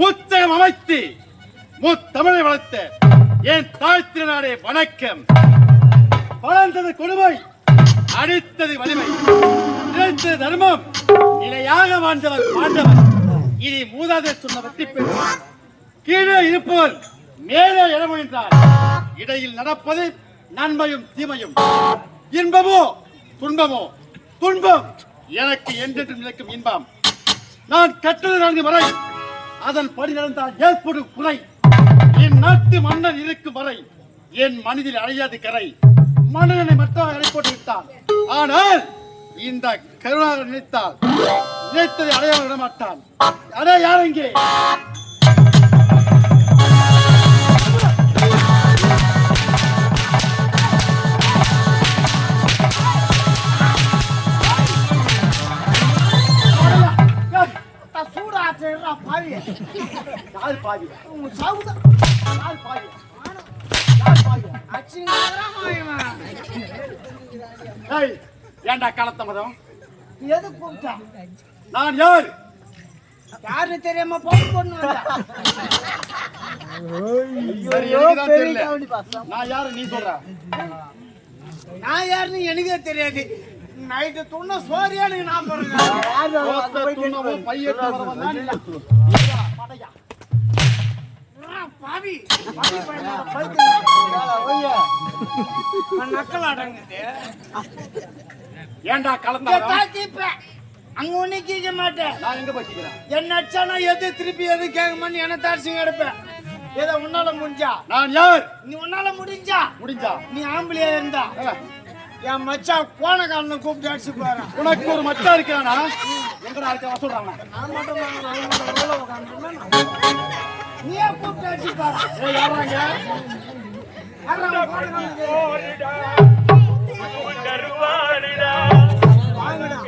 முத்தகம் அமைத்து மூத்தமிழை வளர்த்த என் தாய் திருநாடே வணக்கம். வளர்ந்தது கொடுமை அடித்தது வலிமை. நிலைத்தது தர்மம் நிலையாக வாழ்ந்தவர் பாண்டவர் இனி மூதாதே சொன்ன பற்றி பெறுவார் கீழே இருப்பவர் மேலே எழ என்றார் இடையில் நடப்பது நன்மையும் தீமையும். இன்பமோ துன்பமோ? துன்பம் எனக்கு என்றென்றும் நிலைக்கும் இன்பம். நான் கற்றது நான்கு வரை அதன் படி நடந்தால் ஏற்படும் குறை. என் நாட்டு மன்னன் இருக்கும் வரை என் மனதில் அழியாது கரை. மன்னனை மட்டும் அடை போட்டு விட்டான் ஆனால் இந்த கருணாகர் நினைத்தால் நினைத்ததை அடையாளம் விட மாட்டான் அதே யார் இங்கே? பாவி உங்க சாவுதா யார் பாவி ஏய் ஏன்டா களத்த மதம்? எது கூப்பிட்டா? நான் யார்? யாருன்னு தெரியாம போன் பொண்ணு நான் யாரு? நீ சொல்ற. நான் யாருன்னு எனக்கே தெரியாது. நைட்டு துண்ண சோரியானு நான் சோத்த துண்ணவோ பாவி. நக்கல் அடங்குது ஏன்டா கலந்த இங்க மதம் தாக்கிப்பேன். அங்க ஒண்ணு கேட்க மாட்டேன். நான் எங்க போய்க்கிறேன் என்ன அடிச்சானா எது திருப்பி எது கேட்கமான்னு என்ன தாட்சிங்க எடுப்பேன். ஏதோ உன்னால முடிஞ்சா. நான் யார்? நீ உன்னால முடிஞ்சா. முடிஞ்சா? நீ ஆம்பளையா இருந்தா. என் மச்சான் கோணக்காரனை கூப்பிட்டு அடிச்சு பாரு உனக்கு ஒரு மச்சான் இருக்கானா? எங்கடா இருக்க சொல்றாங்க. நான் மட்டும் நீயே கூப்பிட்டு அடிச்சு பாரு? வாங்கடா.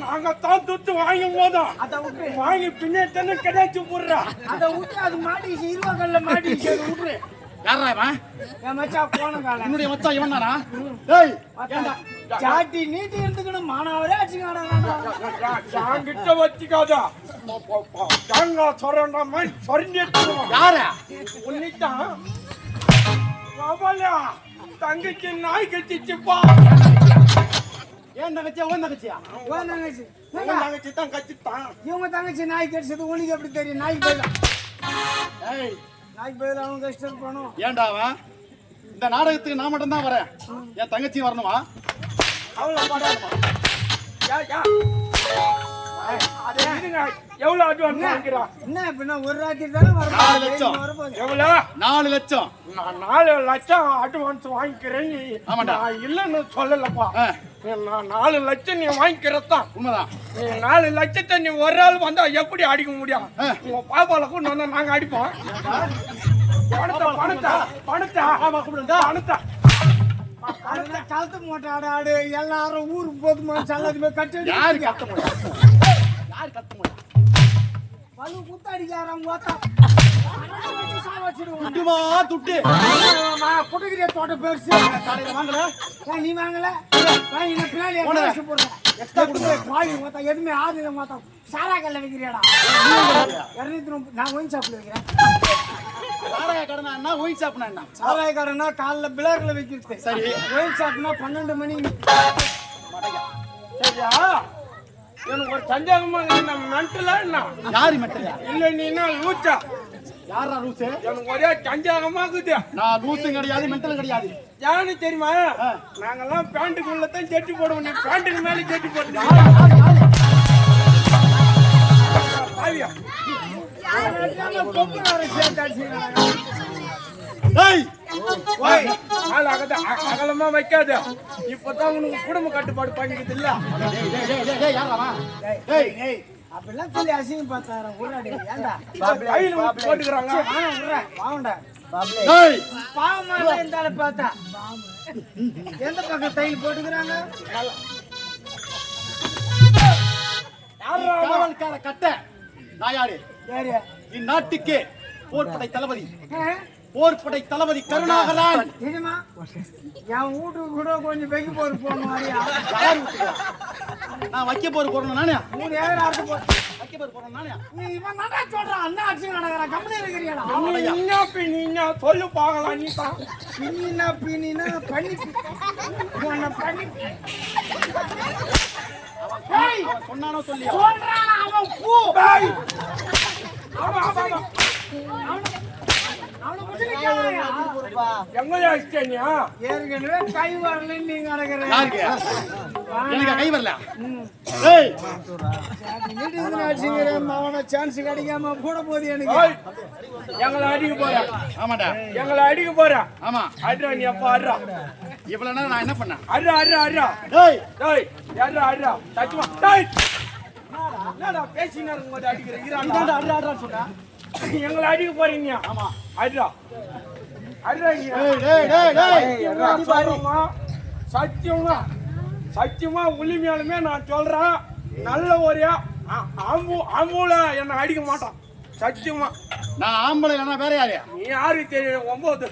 நாங்க தான் துட்டு வாங்கி போதும் அதை விட்டு. வாங்கி பின்னே கிடைச்சு போடுறா அதை விட்டு அது மாட்டிச்சு இருவக்கல்ல மாட்டிச்சு அதை விட்டுரு யாரா இவன்? என் மச்சான் கோணக்காரன் என்னுடைய மச்சான் இவன் தானா ஏய் ஏன்டா சாட்டி நீட்டி இருந்துக்கணும் மானாவரே என்கிட்ட வச்சுக்காத. தேங்காய் சொரண்டா மாதிரி சொரிஞ்சு யாரா? உன்னிட்டான் தங்கச்சி நாய் கட்டிச்சுப்பா. ஏன் தங்கச்சியா உன் தங்கச்சியா? உன் தங்கச்சி. உன் தங்கச்சி தான் கட்டித்தான் இவங்க தங்கச்சி நாய் கடிச்சது உனக்கு எப்படி தெரியும்? நாய்க்கு போயிடலாம் ஏய் நாய்க்கு போயிடலாம் அவங்க கஷ்டம் பண்ணும் ஏன்டா அவன்? இந்த நாடகத்துக்கு நான் மட்டும் தான் வரேன். என் தங்கச்சி வரணுமா? அவ்வளோ பாடாமா யா யா. அது இருங்க எவ்வளோ அட்வான்ஸ் என்ன? இப்ப ஒரு ராத்திரி தானே நாலு லட்சம். வரப்போகுது வரப்போகுது. எவ்வளோ? நாலு லட்சம். நான் நாலு லட்சம் அட்வான்ஸ் வாங்கிக்கிறேன். ஆமாண்டா. நான் இல்லைன்னு சொல்லலப்பா. நான் நாலு லட்சம் நீ வாங்கிக்கிறதான் உண்மைதான். நீ நாலு லட்சத்தை நீ ஒரு ஆள் வந்தா எப்படி அடிக்க முடியும். உங்க பாப்பால கொண்டு வந்தா நாங்க அடிப்போம். பணத்தை பணத்தை பணத்தை. பணத்தை. அதெல்லாம் கழுத்து மூட்டை ஆடு ஆடு எல்லாரும் ஊருக்கு போதுமா சல்லதுமே கட்டி யாரு கத்த முடியும் யாரு கத்த முடியும் பல்லு குத்து அடிக்காரம் ஓத்தா துட்டுமா துட்டு. குட்டுக்கிறிய தோட்ட பெருசு. வாங்கல. ஏன் நீ வாங்கல? வாங்கி நான் பின்னாடி போடுறேன். பாவி மொத்தம் எதுவுமே ஆதில மொத்தம் சாரா கல்ல வைக்கிறியாடா இரநூத்தி நான் ஒயின் வைக்கிறேன். வாடகை கடனா என்ன? ஒயின் ஷாப்னா என்ன? சாராய கடைனா காலைல பிளர்ல வைக்கிறது சரி. ஒயின் ஷாப்னா பன்னெண்டு மணி சரியா? எனக்கு ஒரு சந்தேகமா என்ன மென்டலா என்ன? யாரு மெட்டலையா இல்ல நீ என்ன லூச்சா யாரா லூசு? எனக்கு ஒரே சந்தேகமா இருக்குது. நான் லூசும் கிடையாது மென்டலும் கிடையாது. யானு தெரியுமா. நாங்கெல்லாம் பேண்ட்டுக்குள்ள தான் செட்டி போடுவோம். நீ பேண்ட்டுக்கு மேல செட்டி போட்டு பாவியா பொம்பளை சேர்த்து அடிச்சுக்கிறாங்க ஏய் ஓய், ஆள் அகத அகலமா வைக்காத. இப்பதான் உனக்கு குடும்ப கட்டுப்பாடு பண்ணிக்குது இல்ல. டேய், டேய், டேய், டேய், டேய், யார்றா அவன்? டேய் டேய். அப்படிலாம் சொல்லி அசிங்கம் பார்த்தாரன் உருளாடி ஏன்டா? கையில போட்டுக்கிறாங்க டேய், பாவமா இருந்தாலும் பார்த்தா. எந்த பக்கம் தையல் போட்டுக்கிறாங்க? காவல்கார கட்ட நாயாடு. யாரு? இந்நாட்டுக்கு போர்படை தளபதி? போர்படை தளபதி கருணாகரன். என் வீட்டுக்கு கூட கொஞ்சம் வெகி போட்டு போகணும் மாதிரியா? நான் வைக்க போற போறேன் நானே. மூணு ஏக்கர் அறுத்து போட்டு வைக்க நானே. நீ இவன் நல்லா சொல்றான் அண்ணா அடிச்சு நடக்கிறான் கம்பெனி இருக்கிறியாடா? நீ என்ன பின் நீ என்ன சொல்லு பார்க்கலாம் நீ தான் பின்னா பின்னா பண்ணி உன்னை பண்ணி ஏய், அவன் சொன்னானோ சொல்லியா? சொல்றான் அவன் பூ. அவனை பத்தி நீ கேளுயா. எங்கயா இஷ்டனியா ஏற்கனவே கை வரலன்னு நீங்க எனக்கு கை வரல அவனை சான்ஸ் கிடைக்காம கூட போகுது எனக்கு எங்களை அடிக்க போற ஆமாடா எங்களை அடிக்க போற ஆமா அட்ரா நீ அப்பா அட்ரா இவ்வளவு நேரம் நான் என்ன பண்ணேன் அட்ரா அட்ரா அட்ரா டேய் டேய் அட்ரா அட்ரா தச்சுமா டேய் என்னடா சொன்னா. எங்களை அடிக்க போறீங்க. ஆமா. டேய் சத்தியமா? சத்தியமா? உளிமையாலுமே நான் சொல்றேன். நல்ல ஒரு அம்புல என்ன அடிக்க மாட்டான். சத்தியமா. நான் ஆம்பளை இல்லைன்னா வேற யாரு? நீ யாருக்கு தெரியும் ஒன்பது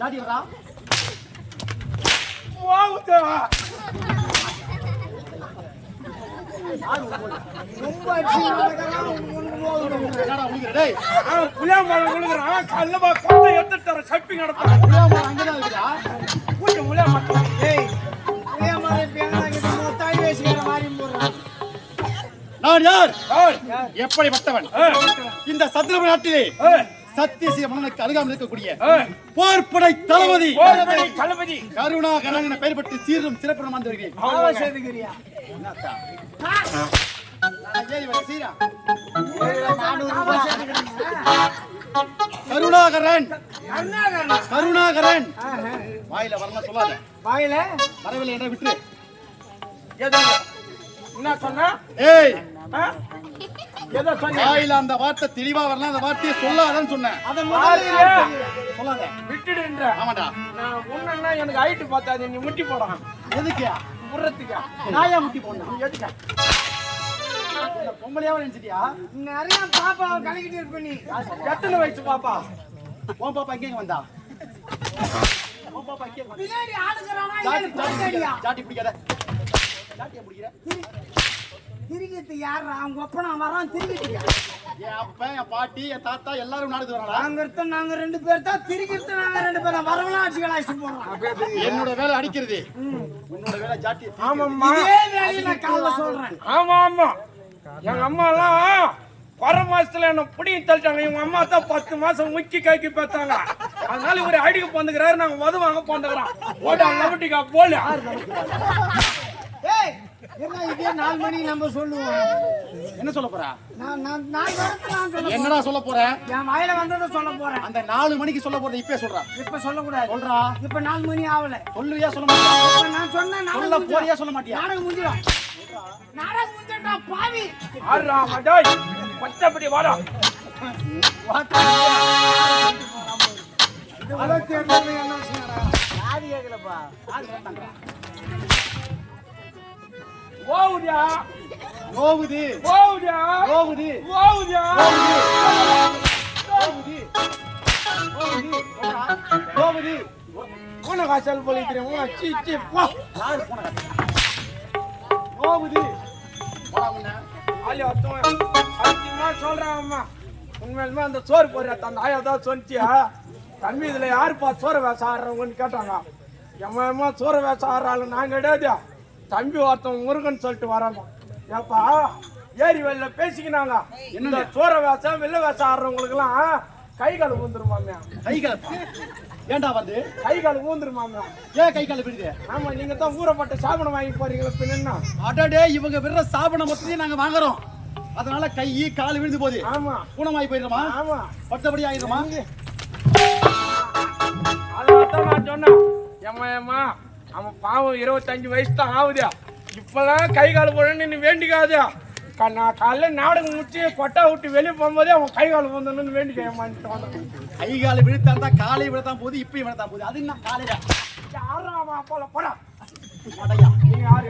டாடி வரா நான் யார்? எப்படிப்பட்டவன்? இந்த சத்திரப நாட்டிலே மன்னனுக்கு அருகாமல் இருக்கக்கூடிய போர்படை தளபதி தளபதி. கருணாகரன் என பெயர் பெற்று சீரும் சிறப்புடன் வந்து வருகிறேன். கருணாகரன். கருணாகரன். வாயில வரலாம் சொல்லாத. வாயில? வரவில்லை என்ற விட்டு என்ன சொன்ன? ஏய். வாயில அந்த வார்த்தை தெளிவா வரலாம் அந்த வார்த்தையை சொல்லாதன்னு சொன்னேன். சொல்லாத. விட்டுடுன்ற. ஆமாடா. நான் உன்னா எனக்கு ஹைட்டு பார்த்தாது நீ முட்டி போடான் எதுக்கு முறத்துக்கா நாயா முட்டி போடணும். எதுக்கா இந்த பொம்பளையாவ நினைச்சிட்டியா? நிறைய பாப்பாவை கலக்கிட்டு இருப்ப நீ. எத்தனை வயசு பாப்பா? உன் பாப்பா எங்க வந்தா? உன் பாப்பா பின்னாடி ஆளுகிறானா பத்தடியா ஜாட்டி பிடிக்காத ஜாட்டியை பிடிக்கிற? திருகிட்டு யாரா அவங்க ஒப்பனா வரான் திருகிட்டியா? என் அப்பன் என் பாட்டி என் தாத்தா எல்லாரும் நாடுக்கு வராங்களா நாங்க இருக்க நாங்க ரெண்டு பேர் தான் திருகிட்டு நாங்க ரெண்டு பேரும் வரவெல்லாம் அடிச்சு கலாய்ச்சி போடுறோம் என்னோட வேலை அடிக்கிறது. உன்னோட வேலை ஜாட்டி ஆமாம்மா. இதே வேலையை நான் காலைல சொல்றேன். ஆமா ஆமா எங்க அம்மா எல்லாம் குறை மாசத்துல என்ன புடிங்கி தள்ளிட்டாங்க. இவங்க அம்மா தான் பத்து மாசம் முக்கி கைக்கு பார்த்தாங்க. அதனால இவரு அடிக்க போந்துக்கிறாரு நாங்க உதவு வாங்க போந்துக்கிறோம். ஓட்டா லவட்டிக்கா போல. என்ன இதே நாலு மணிக்கு நம்ம சொல்லுவோம். என்ன சொல்ல போற? நான் நான் நான் வரது நான் சொல்ல என்னடா சொல்ல போற? என் வாயில வந்ததை சொல்ல போறேன். அந்த நாலு மணிக்கு சொல்ல போறத இப்பே சொல்றா. இப்ப சொல்லக்கூடாது. சொல்றா. இப்ப நாலு மணி ஆகல சொல்லுவியா சொல்ல மாட்டியா? நான் சொன்னேன் சொல்ல நாடகம் போறியா. சொல்ல மாட்டியா? நாடகம் முடிஞ்சிடும். நாடகம் முடிஞ்சிட்டா பாவி. ஆடுறா மடாய் பச்சப்படி வாடா. அதான் தெரியல என்ன செய்யறா? ஓவுடா நோவுது ஓவுடா நோவுது ஓவுடா நோவுது சொல்றா. நோவுது போன காசல் போலிக்கிறேன் சீ சீ போ. யாரு கதை? நோவுது போடா. ஆளி சொல்றேன் அம்மா உண்மையிலுமே அந்த சோறு போடுற அந்த ஆயா தான் சொன்னிச்சியா? தம்பி இதுல யாருப்பா சோறு வேஷம் ஆடுறவங்கன்னு கேட்டாங்க. எம்மா சோறு வேஷம் ஆடுறாள் நான் கிடையாது தம்பி ஒருத்தன் முருகன் சொல்லிட்டு வராமா ஏப்பா ஏரி வெளில பேசிக்கினாங்க. இந்த சோற வேஷம் வெள்ள வேஷம் ஆடுறவங்களுக்குலாம் கை கால் ஊந்துருமாமே. கை கலப்பா ஏன்டா வந்து? கை கால் ஊந்துருமாமே. ஏன் கை கால பிடிது ஆமா நீங்க தான் ஊறப்பட்ட சாபனம் வாங்கி போறீங்களா பின்ன அடடே இவங்க விடுற சாபனை மொத்தத்தையும் நாங்க வாங்குறோம். அதனால கை கால் விழுந்து போகுது. ஆமா. ஊனமாய் போயிடுமா? ஆமா. பட்டபடி ஆயிடுமா? அதான் நான் சொன்னேன். ஏம்மா ஏம்மா அவன் பாவம் இருபத்தஞ்சு வயசு தான் ஆகுது இப்பெல்லாம் கை கால் போடணும்னு வேண்டிக்காது நான் காலைல நாடகம் முடிச்சு கொட்டை விட்டு வெளியே போகும்போதே அவன் கை கால் வேண்டிக்க ஏமான்னு வந்தேன் கை கால் விழுத்தான் தான் காலை விழத்தான் போகுது இப்பயும் விழத்தான் போகுது. அது என்ன காலையில? யாரா அவன் அப்பால? போடா. யாரு?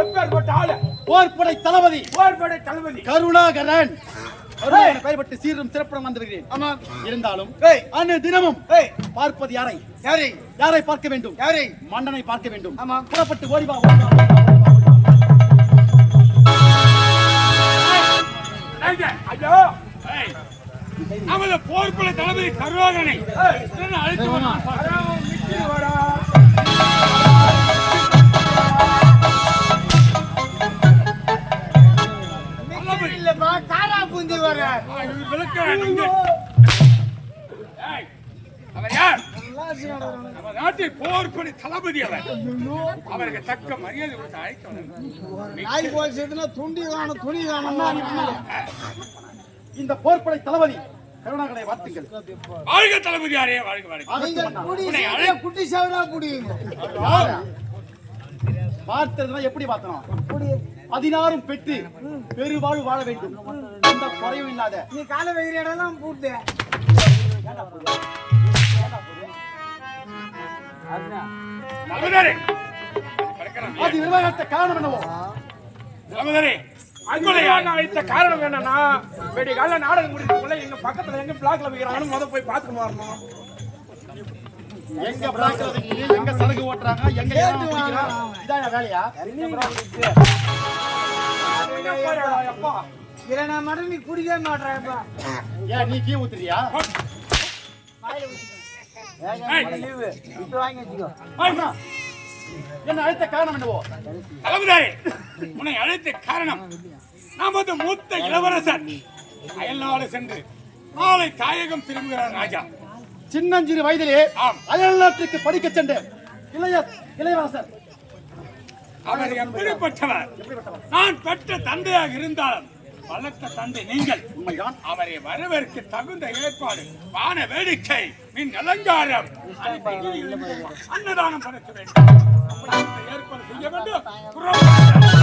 எப்பேற்பட்ட ஆளு? போர்ப்படை தளபதி. போர்படை தளபதி. கருணாகரன் கருணாகரன். பெயர்பட்டு சீரும் சிறப்புடன் வந்திருக்கிறேன். ஆமா இருந்தாலும் அன்று தினமும் பார்ப்பது யாரை? யாரை? யாரை பார்க்க வேண்டும்? யாரை? மன்னனை பார்க்க வேண்டும். ஆமா புறப்பட்டு ஓடி வா. ஓடி வா, ஓடி வா, ஓடி வா, ஓடி வா. ஐயோ நமது போர்க்குள்ள தளபதி கருணாகரனை அழைத்து இல்லப்பா தாரா பூந்தி வர இவர் விளக்குறான் இங்க. ஏய், அவர் யார் நம்ம நாட்டில் போர்க்குடி தளபதி அவர் அவருக்கு தக்க மரியாதை கொடுத்து அழைத்து வந்தார். நாய் போல் சேர்த்துனா துண்டி காணும் துணி காணும். இந்த போர்ப்படை தளபதி கருணாகரனை வார்த்தைகள் வாழ்க தளபதி யாரே வாழ்க குட்டி சவரா பார்த்ததுனா எப்படி பார்த்தோம் பதினாறும் பெற்று பெருவாழ்வு வாழ வேண்டும். எந்த குறையும் இல்லாத. நீ காலை வைக்கிற இடம்லாம் பூட்டு. அது விவகாரத்தை காரணம் என்னவோ? அழைத்த காரணம் என்னன்னா வெடி கால நாடகம் முடிக்கிறதுக்குள்ள எங்க பக்கத்துல எங்க பிளாக்ல வைக்கிறாங்கன்னு முத போய் பார்த்துட்டு வரணும். எங்க வைக்கிறீங்க, எங்க சரக்கு ஓட்டுறாங்க? எங்க இதான் வேலையா? நான் மட்டும் நீ குடிக்கவே மாட்டேன்ப்பா ஏன் நீ கீ ஊத்துறியா? என்ன அழைத்த காரணம் என்னவோ? தளபதியாரே உன்னை அழைத்த காரணம். நமது மூத்த இளவரசர். அயல் நாடு சென்று நாளை தாயகம் திரும்புகிறார் ராஜா. சின்னஞ்சிறு வயதிலே ஆம். அயல்நாட்டுக்கு படிக்க சென்ற இளைய இளையராசர். அவர் எப்படிப்பட்டவர்? நான் பெற்ற தந்தையாக இருந்தாலும் வளர்த்த தந்தை நீங்கள். உண்மைதான். அவரை வரவேற்க தகுந்த ஏற்பாடு வான வேடிக்கை மின் அலங்காரம் அன்னதானம் படைக்க வேண்டும். ஏற்பாடு செய்ய வேண்டும்.